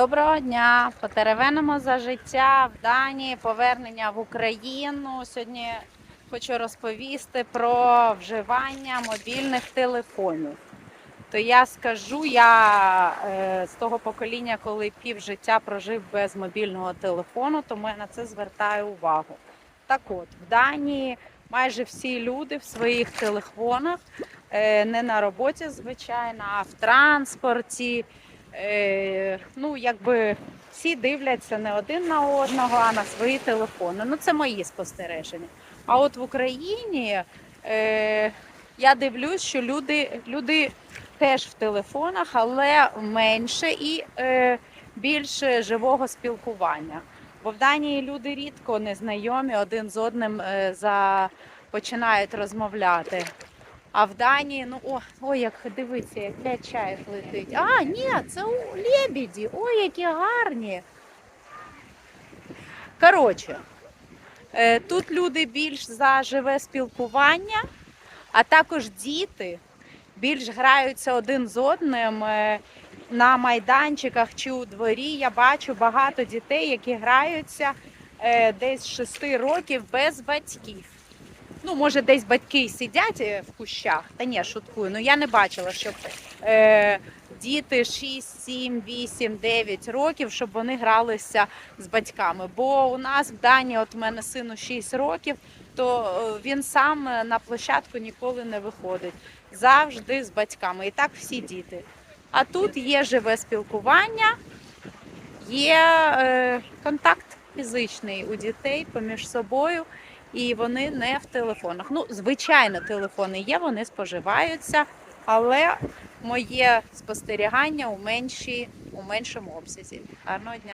Доброго дня! Потеревенимо за життя в Данії, повернення в Україну. Сьогодні хочу розповісти про вживання мобільних телефонів. То я скажу, я е, з того покоління, коли пів життя прожив без мобільного телефону, тому я на це звертаю увагу. Так от, в Данії майже всі люди в своїх телефонах, е, не на роботі, звичайно, а в транспорті. Е, ну, якби всі дивляться не один на одного, а на свої телефони. Ну, це мої спостереження. А от в Україні е, я дивлюсь, що люди, люди теж в телефонах, але менше і е, більше живого спілкування. Бо в Данії люди рідко незнайомі один з одним е, за... починають розмовляти. А в Данії, ну о, ой, як дивиться, як п'ять чаїв летить. А, ні, це у лебіді. Ой, які гарні. Коротше, е, тут люди більш за живе спілкування, а також діти більш граються один з одним е, на майданчиках чи у дворі. Я бачу багато дітей, які граються е, десь з 6 років без батьків. Ну, може, десь батьки сидять е, в кущах. Та ні, шуткую. Ну я не бачила, щоб е, діти 6, 7, 8, 9 років, щоб вони гралися з батьками. Бо у нас в Данії, от у мене сину 6 років, то е, він сам е, на площадку ніколи не виходить. Завжди з батьками. І так всі діти. А тут є живе спілкування, є е, контакт фізичний у дітей поміж собою і вони не в телефонах. Ну, звичайно, телефони є, вони споживаються, але моє спостерігання у менші, у меншому обсязі. Гарного дня.